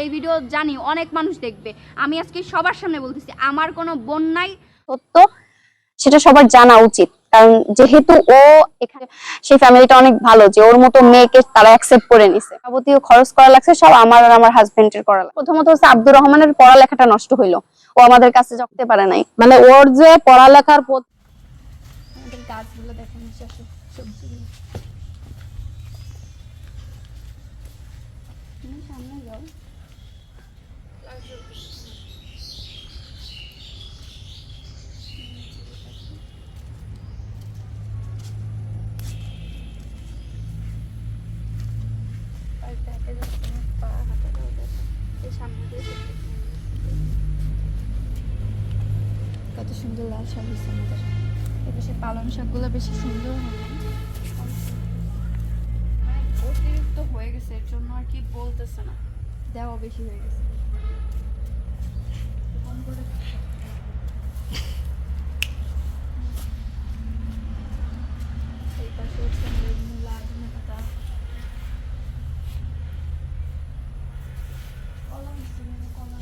এই ভিডিও জানি, অনেক মানুষ দেখবে। আমি আজকে সবার সামনে বলতেছি, আমার কোনো বোন নাই। সত্য, সেটা সবার জানা উচিত। কারণ যেহেতু ও এখানে, সেই ফ্যামিলিটা অনেক ভালো যে ওর মতো মেয়েকে তারা অ্যাকসেপ্ট করে নিছে। যাবতীয় খরচ করা লাগছে, সব আমার আর আমার হাজবেন্ডের করা প্রথমত হচ্ছে আব্দুর রহমানের পড়ালেখাটা নষ্ট হইল। ও আমাদের কাছে জগতে পারে নাই। মানে ওর যে পড়ালেখার লাল শাক হয়েছে আমাদের এপাশে পালং শাকগুলো বেশি সুন্দর হবে মানে অতিরিক্ত হয়ে গেছে এর জন্য আর কি বলতেছে না। দেওয়া বেশি হয়ে গেছে। এই পাশে হচ্ছে আমাদের মূলা ধনে পাতা কলা হচ্ছে মানে কলা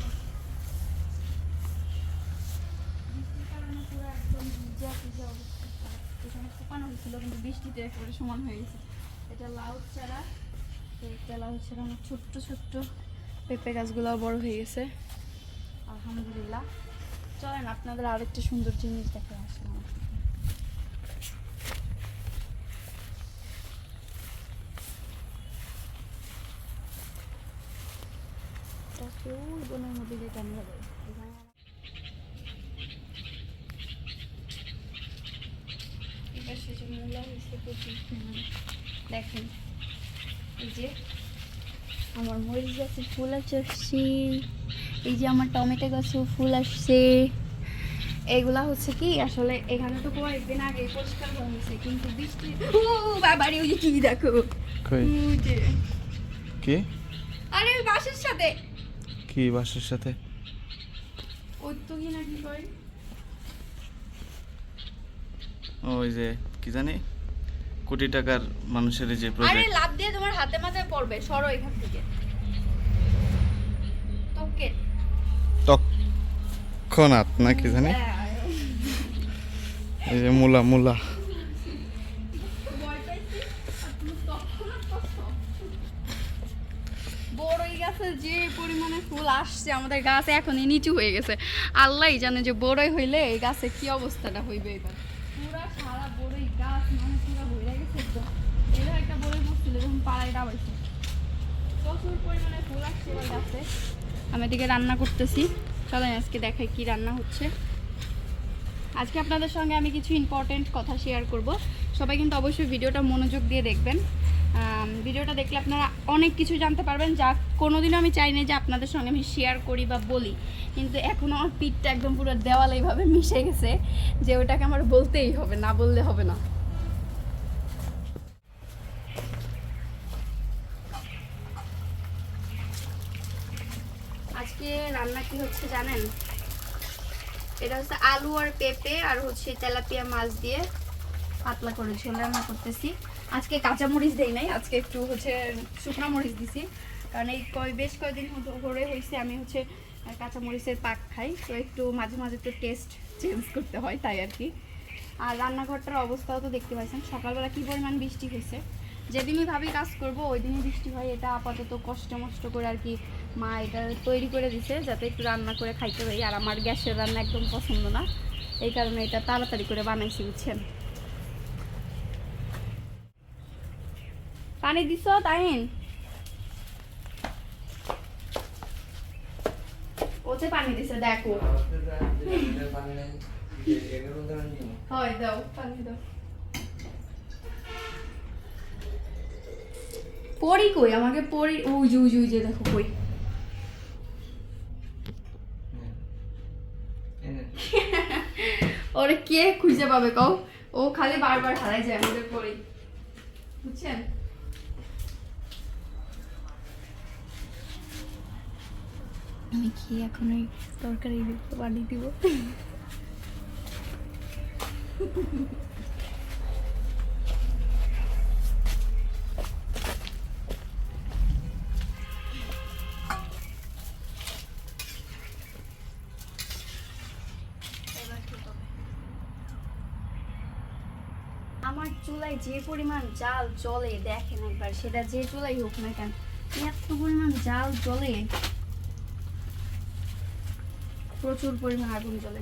বৃষ্টির কারণে পুরো একদম ভিজা ভিজা অবস্থা খারাপ। এখানে শুকানো হয়েছিল বৃষ্টিতে একেবারে সমান হয়ে গেছে। এটা লাউ চারা, তো একটা লাউ চারা আমার ছোট্ট ছোট্ট পেঁপে গাছগুলো বড় হয়ে গেছে। আলহামদুলিল্লাহ। চলেন, আপনাদের আরেকটা সুন্দর জিনিস দেখে আসলাম ওই বনের মধ্যে যেতে আমি এখানে মূলা হয়েছে প্রচুর দেখেন এই যে আমার মরিচ গাছে ফুল আসছে। এই যে আমার টমেটো গাছেও ফুল আসছে। এগুলা হচ্ছে কি আসলে এখানে তো কয়েকদিন আগে পরিষ্কার করা হয়েছে কিন্তু বৃষ্টি ও বাবারে ওই কি দেখো। যে কি? আরে বাসের সাথে। কি বাসের সাথে? ওই তো কি নাকি কয়? ওই যে কি জানি কোটি টাকার মানুষের যে আরে প্রজেক্ট লাভ দিয়ে তোমার হাতে মাথায় পড়বে সরো এখান থেকে। তোকে তৎক্ষণাৎ না কি জানি? এই যে মূলা মূলা। বড়ই গাছে যে পরিমাণে ফুল আসছে আমাদের গাছ এখনই নিচু হয়ে গেছে। আল্লাহই জানে যে বড়ই হইলে এই গাছে কি অবস্থাটা হইবে এবার পুরা সারা বড়ই গাছ একটা যখন পাড়ায় প্রচুর পরিমাণে আসছে আমি এদিকে রান্না করতেছি। চলেন আজকে দেখাই কি রান্না হচ্ছে। আজকে আপনাদের সঙ্গে আমি কিছু ইম্পর্টেন্ট কথা শেয়ার করব। সবাই কিন্তু অবশ্যই ভিডিওটা মনোযোগ দিয়ে দেখবেন। ভিডিওটা দেখলে আপনারা অনেক কিছু জানতে পারবেন যা কোনোদিনও আমি চাই না যে আপনাদের সঙ্গে আমি শেয়ার করি বা বলি। কিন্তু এখন আমার পিঠটা একদম পুরো দেওয়ালে এইভাবে মিশে গেছে যে ওটাকে আমার বলতেই হবে, না বললে হবে না আজকে রান্না কি হচ্ছে জানেন? এটা হচ্ছে আলু আর পেঁপে আর হচ্ছে তেলাপিয়া মাছ দিয়ে পাতলা করে ঝোল রান্না করতেছি। আজকে কাঁচা মরিচ দেই নাই, আজকে একটু হচ্ছে শুকনো মরিচ দিছি। কারণ এই কয় বেশ কয়েকদিন ধরে হয়েছে আমি হচ্ছে কাঁচা মরিচের পাক খাই, তো একটু মাঝে মাঝে একটু টেস্ট চেঞ্জ করতে হয় তাই আর কি। আর রান্নাঘরটার অবস্থাও তো দেখতে পাচ্ছেন সকালবেলা কী পরিমাণ বৃষ্টি হয়েছে? যেদিনই ভাবি কাজ করব ওই দিনই বৃষ্টি হয়, এটা আপাতত কষ্ট মষ্ট করে আর কি মা এটা তৈরি করে দিছে যাতে একটু রান্না করে খাইতে পারি। আর আমার গ্যাসের রান্না একদম পছন্দ না। এই কারণে এটা তাড়াতাড়ি করে বানাইছি, বুঝছেন? পানি দিছ তাইন ওতে পানি দিছে, দেখো। পড়ি কই? আমাকে পড়ি ওই যে ওই যে, দেখো, কই? ওরে কে খুঁজে পাবে কও? ও খালি বারবার হারাই যায় আমাদের পরেই। বুঝছেন? আমি কি এখন ওই তরকারি বানিয়ে দিব? যে পরিমাণ জাল জ্বলে দেখেন একবার, সেটা যে চুলাই হোক না কেন, এত পরিমাণ জাল জ্বলে প্রচুর পরিমাণ আগুন জ্বলে।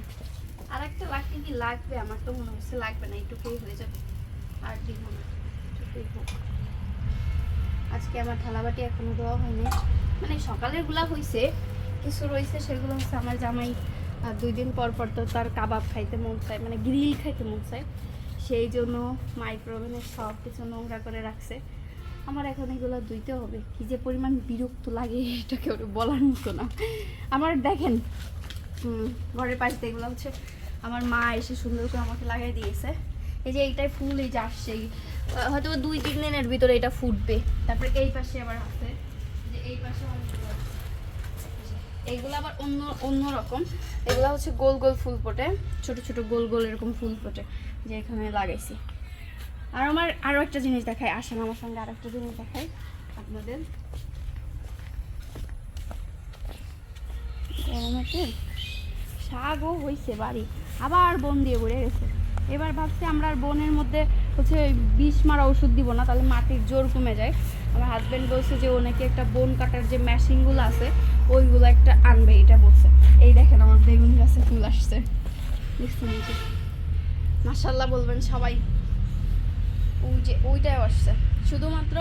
আর একটা লাকড়ি কি লাগবে? আমার তো মনে হচ্ছে লাগবে না, একটুকুই হয়ে যাবে। আর দিব না, একটুকুই হোক। আজকে আমার থালাবাটি এখনও দেওয়া হয়নি। মানে সকালেরগুলা হয়েছে কিছু রয়েছে সেগুলো হচ্ছে আমার জামাই দুই দিন পর পর তো তার কাবাব খাইতে মন চায় মানে গ্রিল খাইতে মন চায়। সেই জন্য মাইক্রোওভেনে সব কিছু নোংরা করে রাখছে। আমার এখন এগুলো ধুইতে হবে। কি যে পরিমাণ বিরক্ত লাগে এটা কেউ বলার মতো না। আমার দেখেন ঘরের পাশে এগুলো হচ্ছে, আমার মা এসে সুন্দর করে আমাকে লাগাই দিয়েছে। এই যে এইটাই ফুল, এই যে আসছে হয়তো দুই, তিন দিনের ভিতরে এটা ফুটবে। তারপরে এই পাশে আবার আছে। যে এই পাশে। এইগুলো আবার অন্য অন্য রকম। এগুলো হচ্ছে গোল গোল ফুল ফোটে। ছোট ছোট, গোল গোল এরকম ফুল ফোটে। যে এখানে লাগাইছি। আর আমার আরও একটা জিনিস দেখাই, আসেন আমার সঙ্গে আর একটা জিনিস দেখাই আপনাদের। শাকও হয়েছে বাড়ি, আবার বন দিয়ে ভরে গেছে। এবার ভাবছি আমরা আর বনের মধ্যে হচ্ছে বিষ মারা ওষুধ দিব না, তাহলে মাটির জোর কমে যায়। আমার হাজব্যান্ড বলছে যে ও নাকি একটা বন কাটার যে মেশিনগুলো আছে, ওইগুলো একটা আনবে, এটা বলছে। এই দেখেন আমার বেগুন গাছে ফুল আসছে। দেখছেন মাসাল্লাহ বলবেন সবাই। ওই যে ওইটাই আসছে। শুধুমাত্র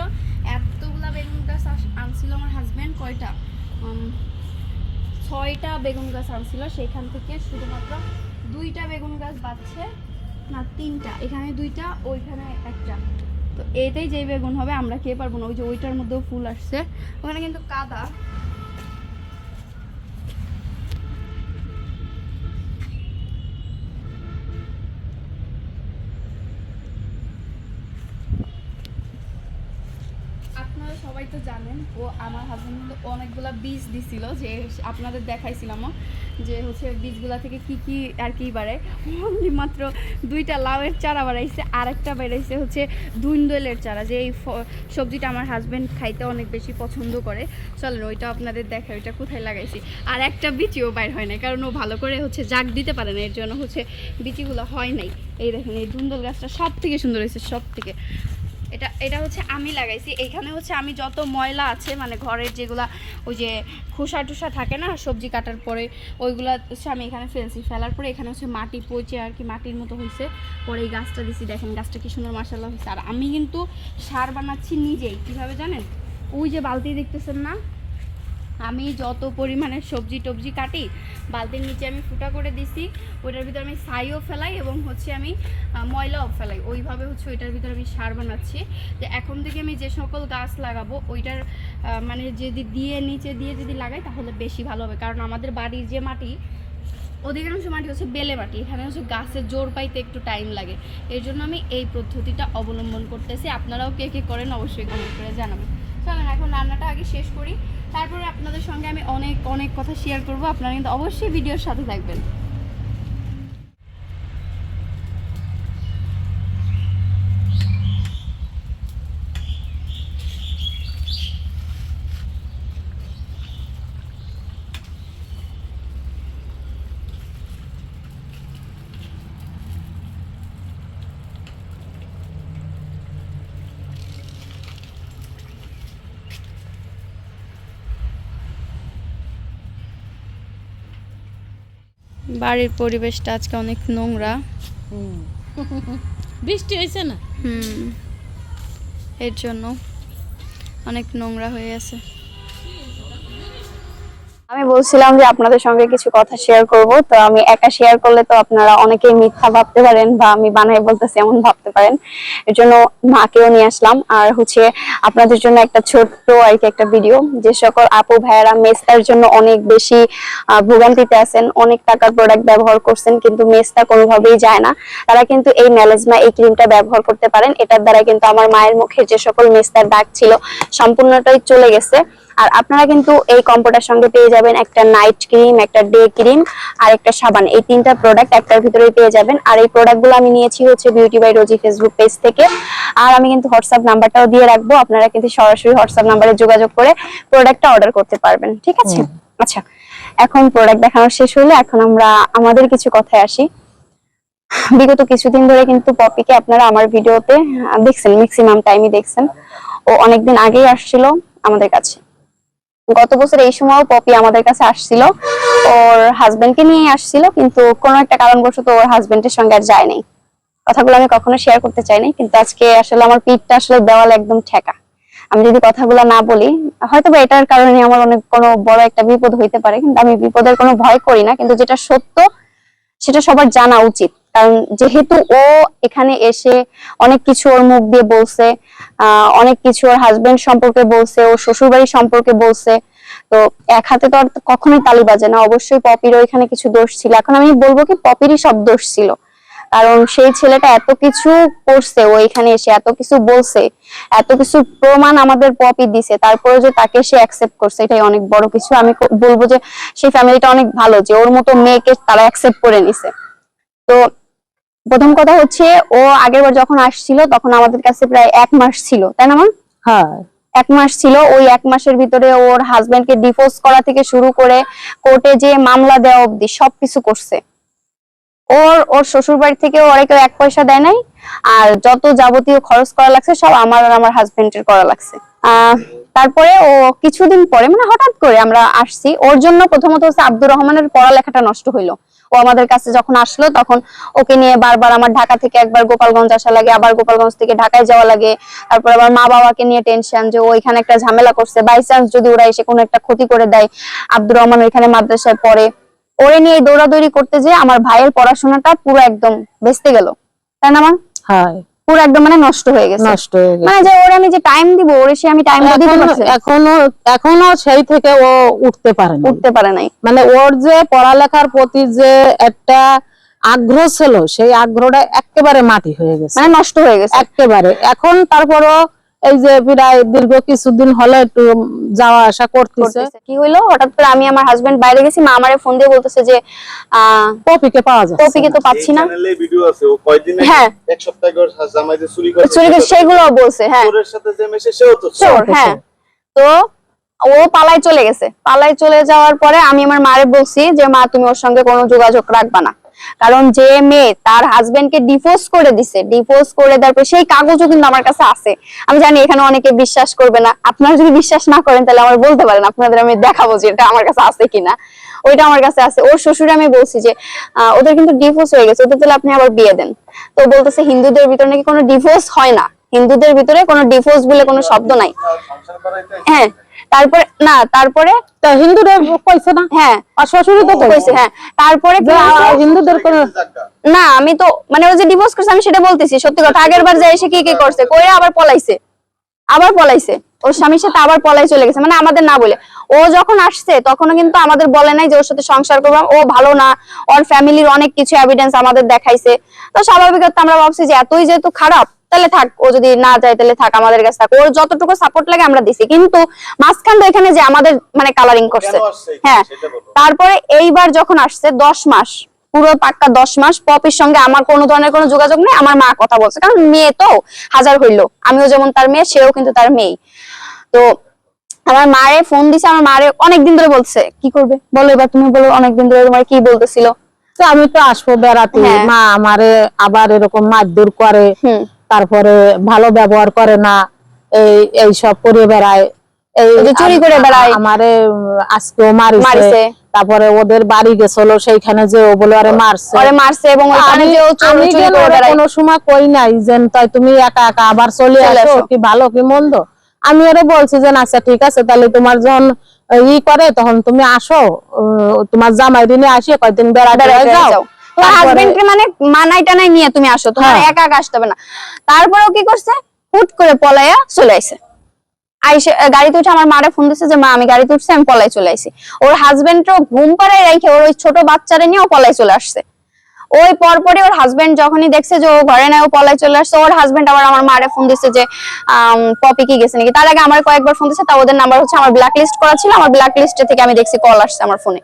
এতগুলা বেগুন গাছ আনছিল আমার হাজব্যান্ড কয়টা? ছয়টা বেগুন গাছ আনছিল। সেইখান থেকে শুধুমাত্র দুইটা বেগুন গাছ বাড়ছে, না, তিনটা। এখানে দুইটা, ওইখানে একটা। তো এটাই যেই বেগুন হবে, আমরা খেয়ে পারব না। ওই যে ওইটার মধ্যেও ফুল আসছে। ওখানে কিন্তু কাদা আপনারা সবাই তো জানেন, ও আমার হাজব্যান্ড অনেকগুলা বীজ দিছিল যে আপনাদের দেখাইছিলামও যে হচ্ছে বীজগুলা থেকে কি কি আর কি বাড়ে। অনলি মাত্র দুইটা লাউয়ের চারা বাড়াইছে আর একটা বেড়াইছে হচ্ছে দুইন্দলের চারা, যে এই সবজিটা আমার হাজব্যান্ড খাইতে অনেক বেশি পছন্দ করে। চলেন, ওইটা আপনাদের দেখা ওইটা কোথায় লাগাইছি। আর একটা বিচিও বাইর হয় না কারণ ও ভালো করে হচ্ছে জাগ দিতে পারে না, এর জন্য হচ্ছে বিচিগুলো হয় নাই। এই দেখেন, এই দুন্দল গাছটা সব থেকে সুন্দর হয়েছে সব থেকে এটা এটা হচ্ছে আমি লাগাইছি। এখানে হচ্ছে আমি যত ময়লা আছে মানে ঘরের যেগুলা, ওই যে খোসা টুসা থাকে না, সবজি কাটার পরে, ওইগুলা হচ্ছে আমি এখানে ফেলছি। ফেলার পরে এখানে হচ্ছে মাটি পচে আর কি, মাটির মতো হয়েছে পরে এই গাছটা দিছি, দেখেন গাছটা কি সুন্দর মাসাল্লাহ হয়েছে আর আমি কিন্তু সার বানাচ্ছি নিজেই, কীভাবে জানেন? ওই যে বালতি দেখতেছেন না? আমি যত পরিমাণে সবজি টবজি কাটি, বালতির নিচে আমি ফুটা করে দিছি, ওইটার ভিতরে আমি ছাইও ফেলাই এবং হচ্ছে আমি ময়লাও ফেলাই। ওইভাবে হচ্ছে ওইটার ভিতরে আমি সার বানাচ্ছি। যে এখন থেকে আমি যে সকল গাছ লাগাবো, ওইটার মানে যদি দিয়ে নিচে দিয়ে যদি লাগাই, তাহলে বেশি ভালো হবে। কারণ আমাদের বাড়ির যে মাটি, অধিকাংশ মাটি হচ্ছে বেলে মাটি। এখানে হচ্ছে গাছের জোর পাইতে একটু টাইম লাগে। এর জন্য আমি এই পদ্ধতিটা অবলম্বন করতেছি। আপনারাও কে কে করেন অবশ্যই কমেন্ট করে জানাবেন। চলেন এখন রান্নাটা আগে শেষ করি। তারপরে আপনাদের সঙ্গে আমি অনেক অনেক কথা শেয়ার করব। আপনারা কিন্তু অবশ্যই ভিডিওর সাথে থাকবেন। বাড়ির পরিবেশটা আজকে অনেক নোংরা। বৃষ্টি হয়েছে না? হুম। এর জন্য অনেক নোংরা হয়ে আছে আমি বলছিলাম যে আপনাদের সঙ্গে কিছু কথা শেয়ার করব, তো আমি একা শেয়ার করলে তো আপনারা অনেকেই মিথ্যা ভাবতে পারেন বা আমি বানাই বলতেছি এমন ভাবতে পারেন। এর জন্য মাকেও নিয়ে আসলাম। আর হচ্ছে আপনাদের জন্য একটা ছোট্ট আর কি একটা ভিডিও যে সকল আপু ভাইয়েরা মেস্তার জন্য অনেক বেশি ভোগান্তিতে আছেন, অনেক টাকার প্রোডাক্ট ব্যবহার করছেন, কিন্তু মেস্তা কোনোভাবেই যায় না। তারা কিন্তু এই ম্যালেজমা এই ক্রিমটা ব্যবহার করতে পারেন। এটার দ্বারা কিন্তু আমার মায়ের মুখে যে সকল মেস্তার দাগ ছিল, সম্পূর্ণটাই চলে গেছে। আর আপনারা কিন্তু এই কম্পোটার সঙ্গে পেয়ে যাবেন একটা নাইট ক্রিম একটা ডে ক্রিম আর একটা সাবান। এই তিনটা প্রোডাক্ট একটার ভিতরেই পেয়ে যাবেন। আর এই প্রোডাক্টগুলো আমি নিয়েছি হচ্ছে beauty by Rosie Facebook page থেকে। আর আমি কিন্তু হোয়াটসঅ্যাপ নাম্বারটাও দিয়ে রাখব। আপনারা কিন্তু সরাসরি হোয়াটসঅ্যাপ নাম্বারে যোগাযোগ করে প্রোডাক্টটা অর্ডার করতে পারবেন। ঠিক আছে? আচ্ছা এখন প্রোডাক্ট দেখানো শেষ হলে। এখন আমরা আমাদের কিছু কথায় আসি। বিগত কিছুদিন ধরে কিন্তু পপিকে আপনারা আমার ভিডিওতে দেখছেন ম্যাক্সিমাম টাইমই দেখছেন। ও অনেকদিন আগেই আসছিল আমাদের কাছে। গত বছর এই সময়ও পপি আমাদের কাছে আসছিল। ওর হাজবেন্ডকে নিয়ে আসছিল, কিন্তু কোনো একটা কারণবশত ওর হাজবেন্ডের সঙ্গে আর যায় নাই। কথাগুলো আমি কখনো শেয়ার করতে চাই নাই, কিন্তু আজকে আসলে আমার পিঠটা আসলে দেওয়াল একদম ঠেকা। আমি যদি কথাগুলো না বলি হয়তো বা এটার কারণে আমার অনেক কোনো বড় একটা বিপদ হইতে পারে, কিন্তু আমি বিপদের কোনো ভয় করি না, কিন্তু যেটা সত্য, সেটা সবার জানা উচিত। কারণ যেহেতু ও এখানে এসে অনেক কিছু ওর মুখ দিয়ে বলছে অনেক কিছু ওর হাজবেন্ড সম্পর্কে বলছে, ওর শ্বশুরবাড়ি সম্পর্কে বলছে, তো এক হাতে তো আর কখনোই তালি বাজে না। অবশ্যই পপিরও এখানে কিছু দোষ ছিল। এখন আমি বলব কি, পপিরই সব দোষ ছিল। কারণ সেই ছেলেটা এত কিছু করছে, ও এখানে এসে এত কিছু বলছে, এত কিছু প্রমাণ আমাদের পপি দিছে তারপরে যে তাকে সে অ্যাকসেপ্ট করছে, এটাই অনেক বড় কিছু। আমি বলব যে, সেই ফ্যামিলিটা অনেক ভালো, যে ওর মতো মেয়েকে তারা অ্যাকসেপ্ট করে নিছে। তো প্রথম কথা হচ্ছে ও আগের বার যখন আসছিল তখন আমাদের কাছে প্রায় এক মাস ছিল। তাই না মা হ্যাঁ। এক মাস ছিল। ওই এক মাসের ভিতরে ওর হাজবেন্ডকে ডিভোর্স করা থেকে শুরু করে কোর্টে যে মামলা দেওয়া অব্দি সবকিছু করছে। ওর ওর শ্বশুর বাড়ি থেকে ওরা কেউ এক পয়সা দেয় নাই। আর যত যাবতীয় খরচ করা লাগছে সব আমার আর আমার হাজবেন্ডের করা লাগছে। আহ, তারপরে ও কিছুদিন পরে মানে হঠাৎ করে আমরা আসছি। ওর জন্য প্রথমত হচ্ছে আব্দুর রহমানের পড়ালেখাটা নষ্ট হইল। ও আমাদের কাছে যখন আসলো, তখন ওকে নিয়ে বারবার আমার ঢাকা থেকে একবার গোপালগঞ্জ আসা লাগে, আবার গোপালগঞ্জ থেকে ঢাকায় যাওয়া লাগে। তারপর আবার মা বাবাকে নিয়ে টেনশন যে ও এখানে একটা ঝামেলা করছে। বাই চান্স যদি ওরা এসে কোনো একটা ক্ষতি করে দেয়, আব্দুর রহমান ওইখানে মাদ্রাসায় পড়ে। ওরে নিয়ে দৌড়াদৌড়ি করতে যে আমার ভাইয়ের পড়াশোনাটা পুরো একদম বেঁচতে গেল। তাই না মা? হ্যাঁ। পুরো একদম মানে নষ্ট হয়ে গেছে। নষ্ট হয়ে গেছে। মানে যে ওর আমি যে টাইম দিব ওরে সে আমি টাইম দিতে এখনও পারছি এখনও এখনও সেই থেকে ও উঠতে পারে না উঠতে পারে নাই। মানে ওর যে পড়ালেখার প্রতি যে একটা আগ্রহ ছিল সেই আগ্রহটা একেবারে মাটি হয়ে গেছে। মানে নষ্ট হয়ে গেছে। একেবারে। এখন তারপরও এই যে প্রায় দীর্ঘ কিছুদিন হলো একটু যাওয়া আসা করতেছে। কি হইল? হঠাৎ করে আমি আমার হাজবেন্ড বাইরে গেছি মা আমারে ফোন দিয়ে বলতেছে যে আহ কপিকে পাওয়া যাচ্ছে। কপিকে তো পাচ্ছি না। চ্যানেলে ভিডিও আছে ও কয়দিন হ্যাঁ। এক সপ্তাহ আগে ওর জামাই যে চুরি করে চুরি করে সেগুলো বলছে হ্যাঁ। চোরের সাথে যে মেশে সেও তো। চোর হ্যাঁ। তো ও পালায় চলে গেছে। পালায় চলে যাওয়ার পরে আমি আমার মারে বলছি যে মা তুমি ওর সঙ্গে কোনো যোগাযোগ রাখবা না। কারণ যে মেয়ে তার হাজবেন্ডকে ডিভোর্স করে দিছে ডিভোর্স করে দেওয়ার পর সেই কাগজও কিন্তু আমার কাছে আছে। আমি জানি এখানে অনেকে বিশ্বাস করবে না। আপনারা যদি বিশ্বাস না করেন তাহলে আমার বলতে পারেন, আপনাদের আমি দেখাবো যে এটা আমার কাছে আছে কিনা। ওইটা আমার কাছে আছে। ওর শ্বশুরে আমি বলছি যে ওদের কিন্তু ডিভোর্স হয়ে গেছে, ওদের তাহলে আপনি আবার বিয়ে দেন। তো বলতেছে, হিন্দুদের ভিতরে নাকি কোনো ডিভোর্স হয় না? হিন্দুদের ভিতরে কোনো ডিভোর্স বলে কোনো শব্দ নাই। হ্যাঁ তারপরে না তারপরে হিন্দুরা কইছে না? হ্যাঁ শ্বশুরই তো কইছে। হ্যাঁ তারপরে হিন্দুদের কোনো। না আমি তো মানে ও যে ডিভোর্স করছে আমি সেটা বলতেছি সত্যি কথা। আগের বার যাই এসে কি কি করছে কইরা আবার পলাইছে। আবার পলাইছে। ওর স্বামীর সাথে আবার পলাই চলে গেছে মানে আমাদের না বলে। ও যখন আসছে তখনও কিন্তু আমাদের বলে নাই যে ওর সাথে সংসার করব। ও ভালো না ওর ফ্যামিলির অনেক কিছু এভিডেন্স আমাদের দেখাইছে। তো স্বাভাবিক আমরা ভাবছি যে এতই যেহেতু খারাপ তাহলে থাক ও যদি না যায় তাহলে থাক আমাদের কাছে থাক। ওর যতটুকু সাপোর্ট লাগে আমরা দিছি। কিন্তু মাঝখান তো এখানে যে আমাদের মানে কালারিং করছে? হ্যাঁ। তারপরে এইবার যখন আসছে দশ মাস পুরো পাক্কা দশ মাস পপির সঙ্গে আমার কোনো ধরনের কোনো যোগাযোগ নেই আমার মা কথা বলছে। কারণ মেয়ে তো হাজার হইল। আমিও যেমন তার মেয়ে সেও কিন্তু তার মেয়ে তো আমার মারে ফোন দিছে আমার মারে অনেকদিন ধরে বলছে কি করবে? বলো এবার তুমি বলো অনেকদিন ধরে তোমার কি বলতেছিল? তো আমি তো আসব বেড়াতে। হ্যাঁ। মা আমারে আবার এরকম মারধর করে। হুম। তারপরে ভালো ব্যবহার করে না এই এই সব করে বেড়ায়। এই চুরি করে বেড়ায়। আমারে আজকেও মারিছে। তারপরে ওদের বাড়ি গেছিল সেইখানে যে ও বলে আরে মারছে। পরে মারছে এবং ওইখানে আমি যে ও চোর করে বেড়ায়। কোনো সময় কই নাই যে তাই তুমি একা একা আবার চলে আসো। কি ভালো কি মন্দ? আমি ওরে বলছি যে আচ্ছা ঠিক আছে তাহলে তোমার যখন ই করে তখন তুমি আসো তোমার জামাই দিনে আসি কয়েকদিন বেড়া বেড়াতে যাও। যাও। তোমার তারপরে- হাজবেন্ড মানে মানাই টানাই নিয়ে তুমি আসো তোমার হ্যাঁ। একা একা আসতে হবে না। তারপরেও কি করছে? হুট করে পলাইয়া চলে আইছে। আইসে গাড়িতে উঠে আমার মারে ফোন দিছে যে মা আমি গাড়িতে উঠছি আমি পলাই চলে আইছি। ওর হাজবেন্ডও ঘুম পাড়ায় রেখে ওর ওই ছোট বাচ্চারে নিয়ে ও পলাই চলে আসছে। ওই পরপরই ওর হাজবেন্ড যখনই দেখছে যে ও ঘরে নাই, ও পলাই চলে আসছে, ওর হাজবেন্ড আবার আমার মারে ফোন দিচ্ছে যে পপি কি গেছে নাকি? তার আগে আমার কয়েকবার ফোন দিচ্ছে তা ওদের নাম্বার হচ্ছে আমার ব্ল্যাক লিস্ট করা ছিল, আমার ব্ল্যাক লিস্টে থেকে আমি দেখছি কল আসছে আমার ফোনে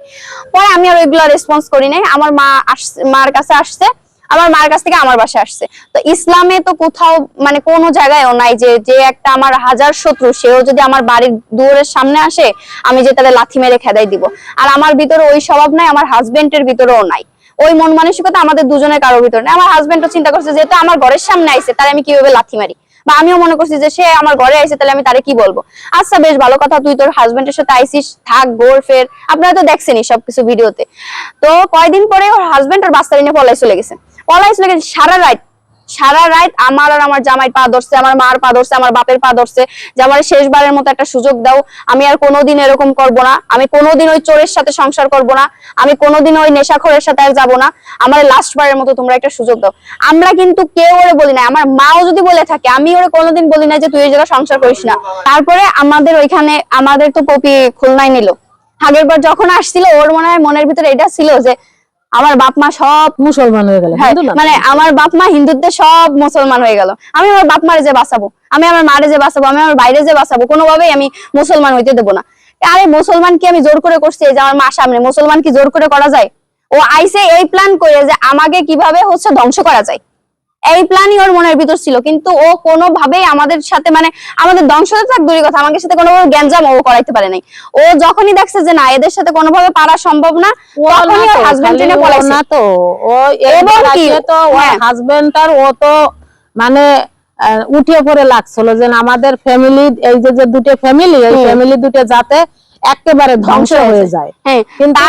পরে আমি আর ওইগুলো রেসপন্স করি নাই, আমার মা আসছে, মার কাছে আসছে, আমার মার কাছ থেকে আমার বাসায় আসছে। তো ইসলামে তো কোথাও মানে কোনো জায়গায়ও নাই যে যে একটা আমার হাজার শত্রু, সেও যদি আমার বাড়ির দুয়ারের সামনে আসে, আমি যে তাদের লাথি মেরে খেদাই দিব। আর আমার ভিতরে ওই স্বভাব নাই, আমার হাজবেন্ডের ভিতরেও নাই। ওই মন মানসিকতা আমাদের দুজনের কারোর ভিতরে নেই। আমার হাজবেন্ডও চিন্তা করছে যেহেতু আমার ঘরের সামনে আইসে তাহলে আমি কীভাবে লাথি মারি? বা আমিও মনে করছি যে, সে আমার ঘরে আইসে তাহলে আমি তারে কি বলব? আচ্ছা বেশ, ভালো কথা, তুই তোর হাজবেন্ডের সাথে আইসিস, থাক, গোর, ফের। আপনারা তো দেখছেনই সবকিছু ভিডিওতে। তো কয়দিন পরে ওর হাজবেন্ড ওর নিয়ে পলাই চলে গেছে। পলাই চলে গেছে সারা রাত। সারা রাত আমার আর আমার জামাই পা ধরছে, আমার মার পা ধরছে, আমার বাপের পা ধরছে। যে আমার শেষবারের মতো একটা সুযোগ দাও, আমি আর কোনোদিন এরকম করব না। আমি কোনোদিন ওই চোরের সাথে সংসার করব না। আমি কোনোদিন ওই নেশাখোরের সাথে আর যাব না। আমার লাস্ট বারের মতো তোমরা একটা সুযোগ দাও। আমরা কিন্তু কেউ ওরে বলি না, আমার মাও যদি বলে থাকে, আমি ওরে কোনোদিন বলি না যে তুই এই জায়গায় সংসার করিস না। তারপরে আমাদের ওইখানে, আমাদের তো পপি খুলনায় নিল। আগের বার যখন আসছিল, ওর মনে হয় মনের ভিতরে এটা ছিল যে আমার বাপ মা সব মুসলমান হয়ে গেল হ্যাঁ, মানে আমার বাপ মা হিন্দুদের সব মুসলমান হয়ে গেল। আমি আমার বাপ মারে যে বাঁচাবো আমি আমার মারে যে বাঁচাবো আমি আমার বাইরে যে বাঁচাবো কোনোভাবেই আমি মুসলমান হইতে দেবো না। আরে মুসলমান কি আমি জোর করে করছি যে আমার মা সামনে মুসলমান কি জোর করে করা যায়? ও আইসে এই প্ল্যান করে যে আমাকে কীভাবে হচ্ছে ধ্বংস করা যায়। এই প্ল্যানই ওর মনের ভিতর ছিল কিন্তু ও কোনোভাবেই আমাদের সাথে মানে আমাদের ধ্বংস তো থাক দূরের কথা আমাদের সাথে কোনোভাবে গ্যাঞ্জাম ও করাইতে পারে নাই ও যখনই দেখছে যে না এদের সাথে কোনোভাবে পারা সম্ভব না তখনই ওর হাজবেন্ড টেনে পলাইছে না তো ও এবং কি? তো ওর হ্যাঁ। হাজবেন্ড আর ও তো মানে উঠে পড়ে লাগছিল যে আমাদের ফ্যামিলি এই যে যে দুটো ফ্যামিলি এই ফ্যামিলি দুটো যাতে একেবারে ধ্বংস হয়ে যায়। হ্যাঁ কিন্তু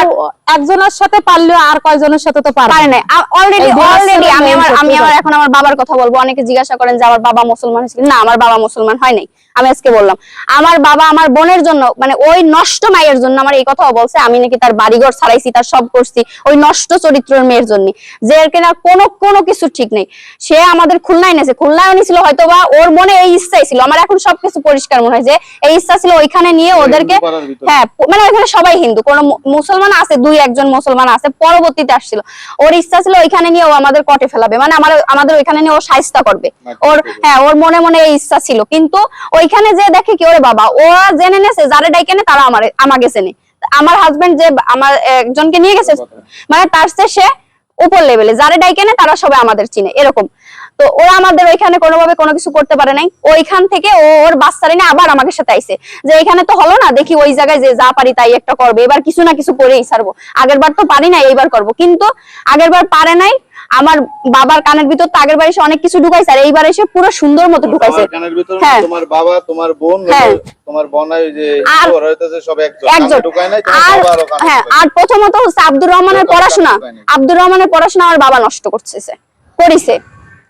একজনের সাথে পারলেও আর কয়জনের সাথে তো পারে না। অলরেডি অলরেডি আমি আমার আমি আমার এখন আমার বাবার কথা বলব। অনেকে জিজ্ঞাসা করেন যে আমার বাবা মুসলমান? হয়েছিল না আমার বাবা মুসলমান হয় নাই। আমি আজকে বললাম আমার বাবা আমার বোনের জন্য মানে ওই নষ্ট মায়ের জন্য আমার এই কথাও বলছে আমি নাকি তার বাড়িঘর ছাড়াইছি তার সব করছি ওই নষ্ট চরিত্রের মেয়ের জন্য। যে এর কিনা কোনো কোনো কিছু ঠিক নেই। সে আমাদের খুলনায় এনেছে খুলনায় এনেছিল হয়তো বা ওর মনে এই ইচ্ছাই ছিল। আমার এখন সবকিছু পরিষ্কার মনে হয় যে এই ইচ্ছা ছিল ওইখানে নিয়ে ওদেরকে। হ্যাঁ মানে ওইখানে সবাই হিন্দু কোন মুসলমান আছে দুই একজন মুসলমান আছে পরবর্তীতে আসছিল। ওর ইচ্ছা ছিল ওইখানে নিয়ে ও আমাদের কটে ফেলাবে মানে আমার আমাদের ওইখানে নিয়ে ও সাহিস্তা করবে। ওর হ্যাঁ ওর মনে মনে এই ইচ্ছা ছিল। কিন্তু ওইখানে যে দেখে কি ওরে বাবা ওরা জেনে নেছে যারা ডাইকে নে তারা আমার আমাকে চেনে। আমার হাজবেন্ড যে আমার একজনকে নিয়ে গেছে মানে তার সে উপর লেভেলে যারা ডাইকে নে তারা সবাই আমাদের চিনে এরকম। তো ওরা আমাদের ওইখানে কোনোভাবে কোনো কিছু করতে পারে নাই। ওইখান থেকে ওর বাচ্চারে নিয়ে আবার আমাকে সাথে আইছে। যে এখানে তো হলো না দেখি ওই জায়গায় যে যা পারি তাই একটা করবে। এবার কিছু না কিছু করেই ছাড়বো। আগের বার তো পারি নাই এইবার করব। কিন্তু আগের বার পারে নাই আমার বাবার কানের ভিতর তো আগের বার এসে অনেক কিছু ঢুকাইছে আর এইবার এসে পুরো সুন্দর মতো ঢুকাইছে। হ্যাঁ। তোমার বাবা তোমার বোন হ্যাঁ। তোমার আর যে সব একজন। ঢুকায় নাই হ্যাঁ আর প্রথমত হচ্ছে আব্দুর রহমানের পড়াশোনা। আব্দুর রহমানের পড়াশোনা আমার বাবা নষ্ট করতেছে করিছে।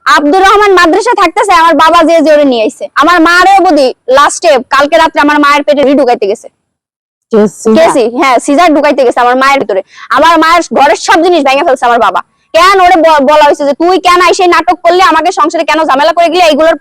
আব্দুর রহমান মাদ্রাসা থাকতেছে আমার বাবা যে জোরে নিয়ে আইছে। আমার মারও বদি লাস্টে কালকে রাত্রে আমার মায়ের পেটে রি ঢুকাইতে গেছে। হ্যাঁ সিজার ঢুকাইতে গেছে আমার মায়ের ভিতরে। আমার মায়ের ঘরের সব জিনিস ভেঙে ফেলছে আমার বাবা। কেন ওরে বলা হয়েছে যে তুই কেন এসে নাটক করলি? আমাকে সংসারে কেন ঝামেলা করে গেলি? এইগুলোর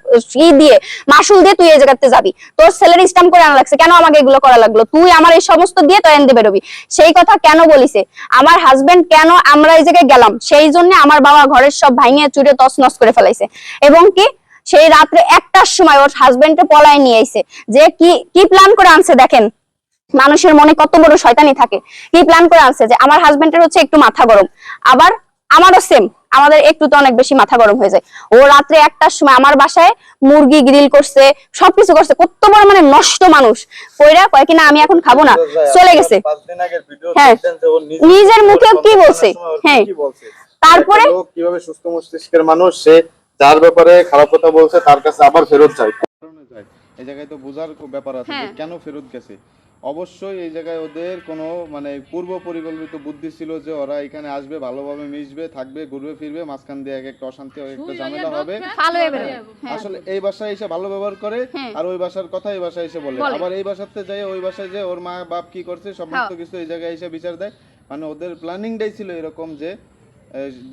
ই দিয়ে, মাসুল দিয়ে তুই এই জায়গাতে যাবি। তোর ছেলের স্টাম্প করে আনা লাগছে। কেন আমাকে এগুলো করা লাগল? তুই আমার এই সমস্ত দিয়ে তো এনতে বেরোবি। সেই কথা কেন বলিছে? আমার হাজবেন্ড কেন আমরা এই জায়গায় গেলাম? সেই জন্য আমার বাবা ঘরের সব ভাঙিয়ে চুরে তছনছ করে ফেলাইছে। এবং কি? সেই রাত্রে একটার সময় ওর হাজবেন্ডকে পলায় নিয়ে আইছে যে, কি কি প্ল্যান করে আনছে দেখেন? মানুষের মনে কত বড় শয়তানি থাকে। কি প্ল্যান করে আনছে? যে, আমার হাজবেন্ডের হচ্ছে একটু মাথা গরম। আবার আমারও সেম আমাদের একটু তো অনেক বেশি মাথা গরম হয়ে যায়। ও রাত্রে একটার সময় আমার বাসায় মুরগি গ্রিল করছে সবকিছু করছে। কত বড় মানে নষ্ট মানুষ। কইরা কয় কিনা আমি এখন খাব না। চলে গেছে। হ্যাঁ। নিজের মুখে কি বলছে? হ্যাঁ। তারপরে? কীভাবে সুস্থ মস্তিষ্কের মানুষ সে যার ব্যাপারে খারাপ কথা বলছে তার কাছে আবার ফেরত যায়। এই জায়গায় তো বোঝার ব্যাপার আছে হ্যাঁ। কেন ফেরত গেছে? অবশ্যই এই জায়গায় ওদের কোনো মানে পূর্ব পরিকল্পিত বুদ্ধি ছিল যে ওরা এখানে আসবে ভালোভাবে মিশবে থাকবে ঘুরবে ফিরবে মাঝখান দিয়ে এক একটা অশান্তি একটা ঝামেলা হবে। হয়ে হ্যাঁ। আসলে এই বাসায় এসে ভালো ব্যবহার করে হ্যাঁ। আর ওই বাসার কথা এই বাসায় এসে বলে। আবার এই বাসাতে যাই ওই বাসায় যে ওর মা বাপ কি করছে সমস্ত কিছু এই জায়গায় এসে বিচার দেয়। মানে ওদের প্ল্যানিংটাই ছিল এরকম যে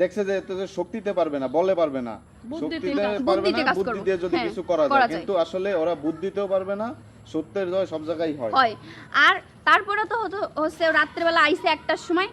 দেখছে যে এতে শক্তিতে পারবে না বলে পারবে না। শক্তিতে পারবে না বুদ্ধি দিয়ে যদি হ্যাঁ, কিছু করা যায়। কিন্তু আসলে ওরা বুদ্ধিতেও পারবে না সত্যের জয় সব জায়গায় হয়। হয়। আর তারপরে তো হতো হচ্ছে রাত্রেবেলা আইসে একটার সময়।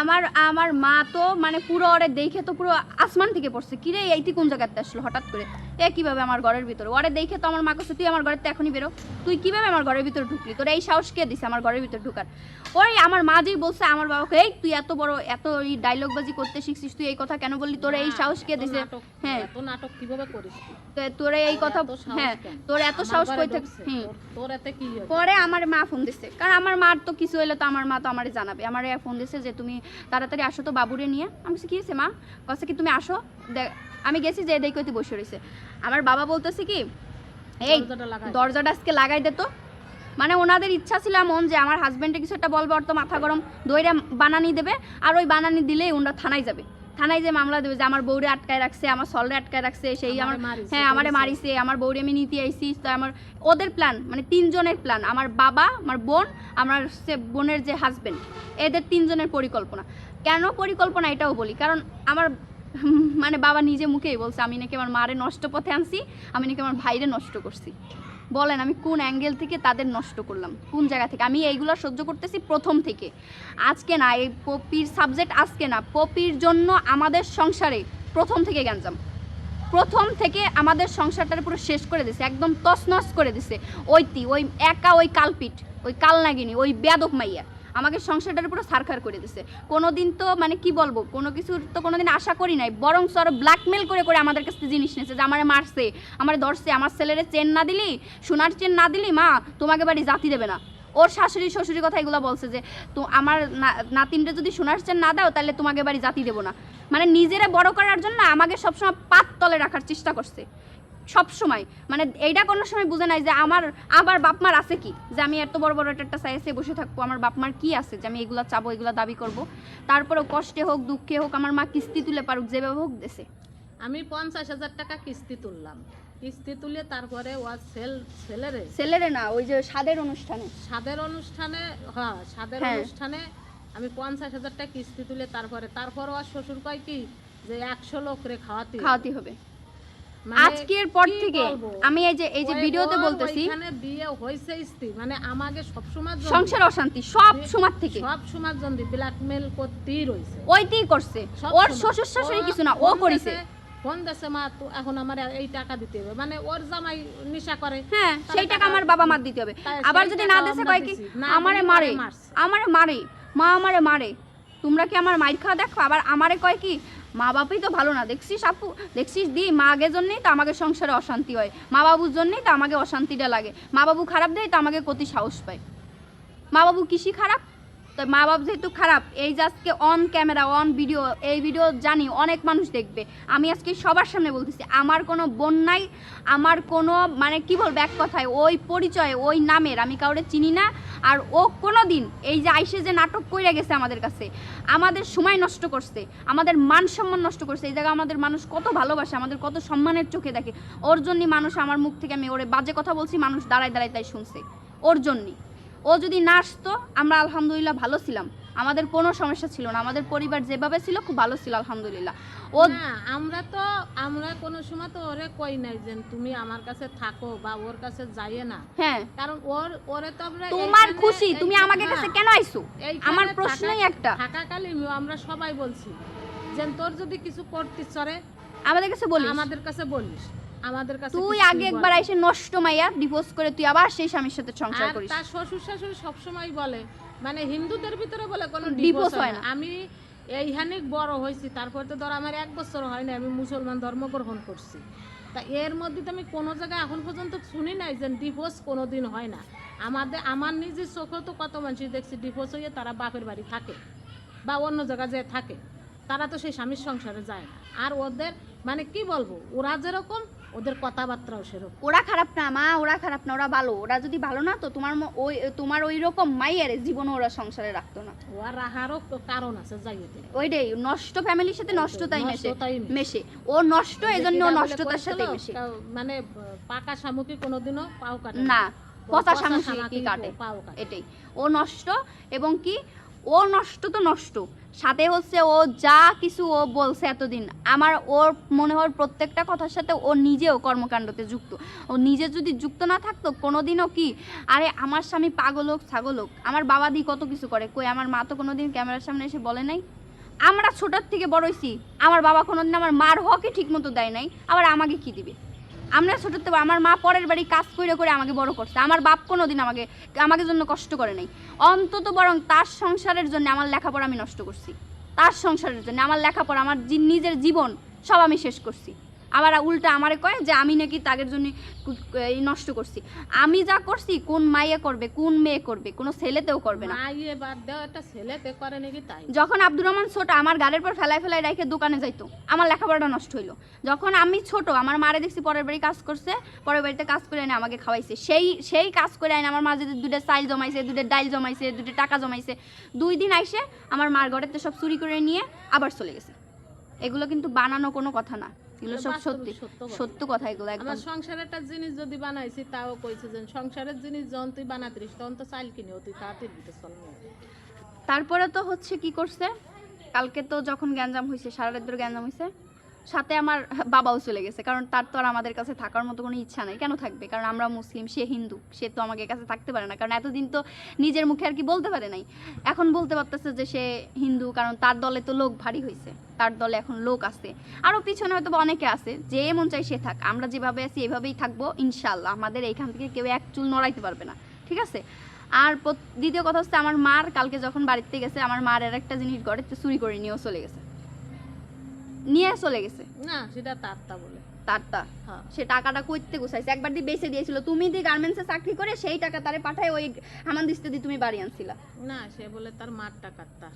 আমার আমার মা তো মানে পুরো ওরে দেখে তো পুরো আসমান থেকে পড়ছে। কিরে এইটি কোন জায়গাতে আসলো? হঠাৎ করে। এ কীভাবে আমার ঘরের ভিতরে? ওরে দেখে তো আমার মা কাছে তুই আমার ঘরের তো এখনই বেরো। তুই কীভাবে আমার ঘরের ভিতরে ঢুকলি? তোর এই সাহস কে দিছে আমার ঘরের ভিতরে ঢুকার? ওই আমার মা যেই বলছে আমার বাবাকে এই তুই এত বড় এত এই ডায়লগ বাজি করতে শিখছিস তুই এই কথা কেন বললি? তোর এই সাহস কে দিছে? হ্যাঁ। এত নাটক কীভাবে করিস তো তোর এই কথা হ্যাঁ? তোর এত সাহস কই থেকে তোর- এতে কি? পরে আমার মা ফোন দিছে। কারণ আমার মার তো কিছু হইলে তো আমার মা তো আমারে জানাবে। আমার ফোন দিছে যে তুমি তাড়াতাড়ি আসো তো বাবুরে নিয়ে। আমি কি হয়েছে মা? কছে কি তুমি আসো দেখ- আমি গেছি যে এদিকে কইতে বসে রয়েছে। আমার বাবা বলতেছে কি এই দরজাটা আজকে লাগাই দে তো। মানে ওনাদের ইচ্ছা ছিল এমন যে আমার হাজবেন্ডে কিছু একটা বলবে ওর তো মাথা গরম। দইরা বানানি দেবে আর ওই বানানি দিলেই ওনারা থানায় যাবে। থানায় যে মামলা দেবে যে আমার বউরে আটকায় রাখছে আমার সলরে আটকায় রাখছে সেই আমার হ্যাঁ আমারে মারিছে আমার বউরে আমি নিতে আইছি তো আমার ওদের প্ল্যান মানে তিনজনের প্ল্যান আমার বাবা আমার বোন আমার সে বোনের যে হাজবেন্ড এদের তিনজনের পরিকল্পনা। কেন পরিকল্পনা এটাও বলি? কারণ আমার মানে বাবা নিজে মুখেই বলছে, আমি নাকি আমার মারে নষ্ট পথে আনছি, আমি নাকি আমার ভাইরে নষ্ট করছি। বলেন, আমি কোন অ্যাঙ্গেল থেকে তাদের নষ্ট করলাম? কোন জায়গা থেকে? আমি এইগুলো সহ্য করতেছি প্রথম থেকে। আজকে না, এই পপির সাবজেক্ট আজকে না, পপির জন্য আমাদের সংসারে প্রথম থেকে গ্যাঞ্জাম। প্রথম থেকে আমাদের সংসারটার পুরো শেষ করে দিছে, একদম তছনছ করে দিছে। ওইটি ওই একা ওই কালপিট, ওই কালনাগিনী, ওই বেদক মাইয়া। আমাকে সংসারটারে পুরো সারখার করে দিছে। কোনোদিন তো মানে কি বলব, কোনো কিছুর তো কোনোদিন আশা করি নাই। বরং সর ব্ল্যাকমেল করে করে আমাদের কাছে জিনিস নিয়েছে যে, আমার মারছে, আমার ধরছে, আমার ছেলেরে চেন না দিলি, সোনার চেন না দিলি, মা, তোমাকে বাড়ি জাতি দেবে না। ওর শাশুড়ি শ্বশুরি কথা এগুলো বলছে যে, তো আমার নাতিনটা যদি সোনার চেন না দাও, তাহলে তোমাকে বাড়ি জাতি দেবো না। মানে নিজেরা বড় করার জন্য আমাকে সবসময় পাত তলে রাখার চেষ্টা করছে। সব সময় মানে এইটা কোনো সময় বুঝে নাই যে আমার আবার বাপমার আছে কি? যে আমি এত বড় বড় একটা সাইজে বসে থাকব আমার বাপমার কি আছে? যে আমি এগুলো চাবো এগুলো দাবি করব। তারপরেও কষ্টে হোক দুঃখে হোক আমার মা কিস্তি তুলে পারুক যেভাবে হোক দেশে আমি পঞ্চাশ হাজার টাকা কিস্তি তুললাম। কিস্তি তুলে তারপরে ও সেল ছেলেরে ছেলেরে না ওই যে স্বাদের অনুষ্ঠানে। সাদের অনুষ্ঠানে হ্যাঁ সাদের হ্যাঁ। অনুষ্ঠানে আমি পঞ্চাশ হাজার টাকা কিস্তি তুলে তারপরে তারপর ওর শ্বশুর কয় কি? যে একশো লোক রে খাওয়াতে খাওয়াতে হবে। আজকের পর থেকে আমি এই যে এই যে ভিডিওতে বলতেছি ওইখানে বিয়ে হয়েছে স্ত্রী মানে আমাকে সবসময় সংসার অশান্তি সব সময় থেকে। সব সময় জন্য ব্ল্যাকমেল করতেই রয়েছে ওইটাই করছে। ওর শ্বশুর শাশুড়ি কিছু না ও করেছে। ফোন দেছে মা তো এখন আমার এই টাকা দিতে হবে। মানে ওর জামাই নেশা করে। হ্যাঁ সেই টাকা আমার বাবা মার দিতে হবে। আবার যদি না দেশে কয় কি? আমারে মারে আমারে মারে। মা আমারে মারে। তোমরা কি আমার মাইর খাওয়া দেখো? আবার আমারে কয় কি? মা বাপই তো ভালো না। দেখছিস আপু? দেখছিস দি মা আগের জন্যেই তো আমাকে সংসারে অশান্তি হয়। মা বাবুর জন্যেই তো আমাকে অশান্তিটা লাগে। মা বাবু খারাপ দেয় তো আমাকে কতি সাহস পায়। মা বাবু কৃষি খারাপ? তো মা বাবা যেহেতু খারাপ, এই যে আজকে অন ক্যামেরা অন ভিডিও এই ভিডিও জানি অনেক মানুষ দেখবে। আমি আজকে সবার সামনে বলতেছি, আমার কোনো বোন নাই, আমার কোনো মানে কি বলব, এক কথায় ওই পরিচয়ে, ওই নামের আমি কাউরে চিনি না, আর ও কোনো দিন এই যে আইসে যে নাটক কইরা গেছে আমাদের কাছে, আমাদের সময় নষ্ট করছে, আমাদের মান সম্মান নষ্ট করছে, এই জায়গায় আমাদের মানুষ কত ভালোবাসে, আমাদের কত সম্মানের চোখে দেখে, ওর জন্যই মানুষ আমার মুখ থেকে আমি ওরে বাজে কথা বলছি, মানুষ দাঁড়ায় দাঁড়ায় তাই শুনছে, ওর জন্যই। ও যদি না আসতো আমরা আলহামদুলিল্লাহ ভালো ছিলাম। আমাদের কোনো সমস্যা ছিল না। আমাদের পরিবার যেভাবে ছিল খুব ভালো ছিল আলহামদুলিল্লাহ। ও আমরা তো আমরা কোনো সময় তো ওরে কই নাই যে তুমি আমার কাছে থাকো বা ওর কাছে যাইয়ে না। হ্যাঁ। কারণ ওর ওরে তো আমরা তোমার খুশি তুমি আমাকে কাছে কেন আইছো? আমার প্রশ্নই একটা। থাকাকালীনও আমরা সবাই বলছি যে তোর যদি কিছু করতে চরে আমাদের কাছে বলিস। আমাদের কাছে বলিস। আমাদের কাছে তুই আগে একবার নষ্ট মাইয়া ডিভোর্স করে তুই আবার সেই স্বামীর সাথে সংসার আর করিস। তার শ্বশুর শাশুড়ি সবসময় বলে মানে হিন্দুদের ভিতরে বলে কোনো ডিভোর্স হয় না। আমি এইখানে বড় হয়েছি তারপর তো ধর আমার এক বছর হয় না আমি মুসলমান ধর্ম গ্রহণ করছি। তা এর মধ্যে তো আমি কোনো জায়গায় এখন পর্যন্ত শুনি নাই যে ডিভোর্স কোনো দিন হয় না। আমাদের আমার নিজের চোখেও তো কত মানুষ দেখছি ডিভোর্স হয়ে তারা বাপের বাড়ি থাকে বা অন্য জায়গায় যে থাকে। তারা তো সেই স্বামীর সংসারে যায় না। আর ওদের মানে কি বলব ওরা যেরকম ওদের কথাবার্তাও সেরকম। ওরা খারাপ না মা ওরা খারাপ না ওরা ভালো। ওরা যদি ভালো না তো তোমার ওই তোমার ওই রকম মাইয়ারে জীবনে ওরা সংসারে রাখতো না। ওর রাহারও কারণ আছে যাইতে ওইটাই নষ্ট ফ্যামিলির সাথে ওই তো, নষ্টতাই মেশে। মেশে। ও নষ্ট এই জন্য ও নষ্টতার সাথে মেশে। মানে পাকা শামুকি কোনোদিনও পাও কাটে না। পচা শামুকি শামুকি কাটে পাও কাটে। এটাই। ও নষ্ট এবং কি? ও নষ্ট তো নষ্ট। সাথে হচ্ছে ও যা কিছু ও বলছে এতদিন, আমার ওর মনে হয় প্রত্যেকটা কথার সাথে ও নিজেও কর্মকাণ্ডতে যুক্ত। ও নিজে যদি যুক্ত না থাকতো, কোনোদিনও কি, আরে আমার স্বামী পাগল হোক, ছাগল হোক, আমার বাবা দি কত কিছু করে, কই আমার মা তো কোনোদিন ক্যামেরার সামনে এসে বলে নাই? আমরা ছোটার থেকে বড় হইছি, আমার বাবা কোনোদিন আমার মার হকে ঠিক মতো দেয় নাই, আবার আমাকে কি দিবে? আমরা ছোটতে আমার মা পরের বাড়ি কাজ করে করে আমাকে বড় করছে। আমার বাপ কোনো দিন আমাকে আমাকে জন্য কষ্ট করে নাই। অন্তত বরং তার সংসারের জন্য আমার লেখাপড়া আমি নষ্ট করছি। তার সংসারের জন্য আমার লেখাপড়া, আমার নিজের জীবন সব আমি শেষ করছি। আবার উল্টা আমারে কয় যে আমি নাকি তাদের জন্য এই নষ্ট করছি। আমি যা করছি কোন মাইয়ে করবে কোন মেয়ে করবে কোনো ছেলেতেও করবে না। মা ইয়ে বাদ দেওয়া একটা ছেলেতে করে নাকি তাই? যখন আব্দুর রহমান ছোট আমার গাড়ির পর ফেলাই ফেলাই রেখে দোকানে যাইতো। আমার লেখাপড়াটা নষ্ট হইল। যখন আমি ছোট আমার মারে দেখছি পরের বাড়ি কাজ করছে পরের বাড়িতে কাজ করে এনে আমাকে খাওয়াইছে। সেই সেই কাজ করে এনে আমার মাঝে দুটো চাইল জমাইছে দুটো ডাইল জমাইছে দুটো টাকা জমাইছে দুই দিন আইসে আমার মার ঘরেতে সব চুরি করে নিয়ে আবার চলে গেছে। এগুলো কিন্তু বানানো কোনো কথা না। এগুলো সব সত্যি। সত্য কথা। এগুলো একদম আমার সংসারের একটা জিনিস যদি বানাইছি তাও কইছে যে সংসারের জিনিস যখন তুই বানাতিস তখন তো চাইল কিনে তুই তাড়াতাড়ি দিতে চলবে তারপরে তো হচ্ছে কি করছে? কালকে তো যখন গ্যাঞ্জাম হয়েছে সারা রাত ধরে গ্যাঞ্জাম হয়েছে সাথে আমার বাবাও চলে গেছে। কারণ তার তো আর আমাদের কাছে থাকার মতো কোনো ইচ্ছা নেই। কেন থাকবে? কারণ আমরা মুসলিম, সে হিন্দু, সে তো আমাকে কাছে থাকতে পারে না। কারণ এতদিন তো নিজের মুখে আর কি বলতে পারে নাই। এখন বলতে পারতেছে যে সে হিন্দু, কারণ তার দলে তো লোক ভারী হয়েছে তার দলে এখন লোক আছে। আরও পিছনে হয়তো অনেকে আছে, যে মন চাই সে থাক। আমরা যেভাবে আছি, এভাবেই থাকব ইনশাল্লাহ আমাদের এইখান থেকে কেউ এক চুল নড়াইতে পারবে না। ঠিক আছে? আর দ্বিতীয় কথা হচ্ছে, আমার মার কালকে যখন বাড়িতে গেছে, আমার মার আর একটা জিনিস ঘরে চুরি করে নিয়েও চলে গেছে। নিয়ে চলে গেছে। না সেটা তারটা বলে। তারটা? হ্যাঁ। সে টাকাটা কইতে গুছাইছে। একবার দিয়ে বেঁচে দিয়েছিল। তুমি দিয়ে গার্মেন্টসে চাকরি করে সেই টাকা তারে পাঠায় ওই হামান দিস্তে দিয়ে তুমি বাড়ি আনছিলা। না সে বলে তার মার টাকারটা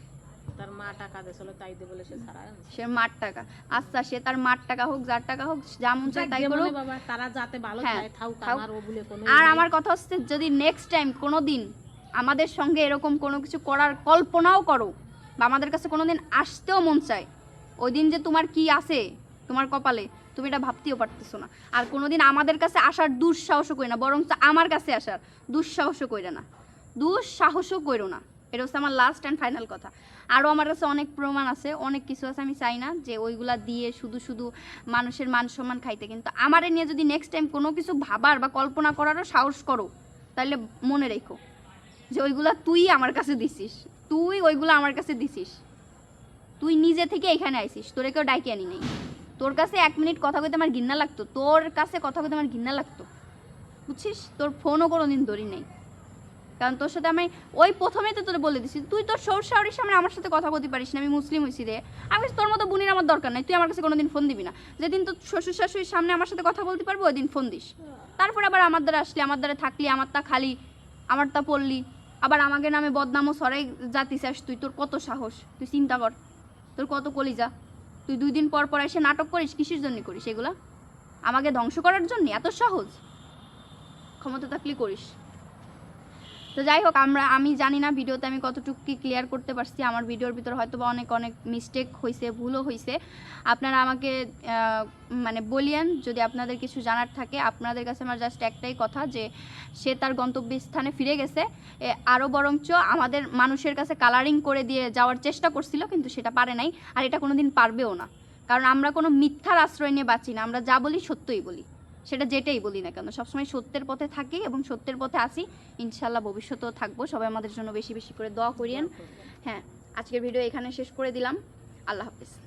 তার মা টাকা দিয়েছিল তাই দিয়ে বলে সে ছাড়া। সে মার টাকা। আচ্ছা সে তার মার টাকা হোক যার টাকা হোক যা মন চায় তাই যেমনই করুক। বাবা তারা যাতে ভালো হ্যাঁ, থাকুক থাকুক। আমার ও বলে কোনো আর আমার কথা হচ্ছে যদি নেক্সট টাইম কোনো দিন আমাদের সঙ্গে এরকম কোনো কিছু করার কল্পনাও করো বা আমাদের কাছে কোনো দিন আসতেও মন চায় ওই দিন যে তোমার কি আছে, তোমার কপালে, তুমি এটা ভাবতেও পারতেছো না। আর কোনোদিন আমাদের কাছে আসার দুঃসাহসও করি না বরং আমার কাছে আসার দুঃসাহসও কইরা না। দুঃসাহসও করো না। এটা হচ্ছে আমার লাস্ট অ্যান্ড ফাইনাল কথা। আরও আমার কাছে অনেক প্রমাণ আছে, অনেক কিছু আছে, আমি চাই না যে ওইগুলা দিয়ে শুধু শুধু মানুষের মান সম্মান খাইতে। কিন্তু আমারে নিয়ে যদি নেক্সট টাইম কোনো কিছু ভাবার বা কল্পনা করারও সাহস করো তাহলে মনে রেখো যে ওইগুলা তুই আমার কাছে দিছিস। তুই ওইগুলো আমার কাছে দিছিস। তুই নিজে থেকে এখানে আইছিস তোরে কেউ ডাইকে আনি নাই। তোর কাছে এক মিনিট কথা কইতে আমার ঘৃণা লাগতো, তোর কাছে কথা কইতে আমার ঘৃণা লাগতো। বুঝছিস? তোর ফোনও কোনো দিন ধরি নেই। কারণ তোর সাথে আমি ওই প্রথমে তো তোরে বলে দিছি, তুই তোর সৌর শাওরির সামনে আমার সাথে কথা বলতে পারিস না, আমি মুসলিম হয়েছি রে। আমি তোর মতো বুনির আমার দরকার নাই, তুই আমার কাছে কোনোদিন ফোন দিবি না। যেদিন তোর শ্বশুর শাশুড়ির সামনে আমার সাথে কথা বলতে পারব, ওই দিন ফোন দিস। তারপর আবার আমার দ্বারা আসলি, আমার দ্বারা থাকলি, আমার তা খালি আমার তা পড়লি। আবার আমাকে নামে বদনামও সরাই জাতি চাস তুই তোর কত সাহস, তুই চিন্তা কর। তোর কত কলিজা? তুই দুই দিন পর পর এসে নাটক করিস, কিসের জন্য করিস এগুলা? আমাকে ধ্বংস করার জন্য? এত সহজ। ক্ষমতা থাকলে করিস। তো যাই হোক, আমরা, আমি জানি না ভিডিওতে আমি কতটুকু কি ক্লিয়ার করতে পারছি। আমার ভিডিওর ভিতর হয়তো বা অনেক অনেক মিস্টেক হয়েছে ভুলও হয়েছে আপনারা আমাকে মানে বলিয়েন, যদি আপনাদের কিছু জানার থাকে। আপনাদের কাছে আমার জাস্ট একটাই কথা যে, সে তার গন্তব্যস্থানে ফিরে গেছে। আরও বরঞ্চ আমাদের মানুষের কাছে কালারিং করে দিয়ে যাওয়ার চেষ্টা করছিল, কিন্তু সেটা পারে নাই। আর এটা কোনোদিন পারবেও না। কারণ আমরা কোনো মিথ্যার আশ্রয় নিয়ে বাঁচি না। আমরা যা বলি সত্যই বলি। সেটা যেটাই বলি না কেন সবসময় সত্যের পথে থাকি এবং সত্যের পথে আসি ইনশাল্লাহ ভবিষ্যতেও থাকব। সবাই আমাদের জন্য বেশি বেশি করে দোয়া করিয়েন। হ্যাঁ আজকের ভিডিও এখানে শেষ করে দিলাম। আল্লাহ হাফিজ।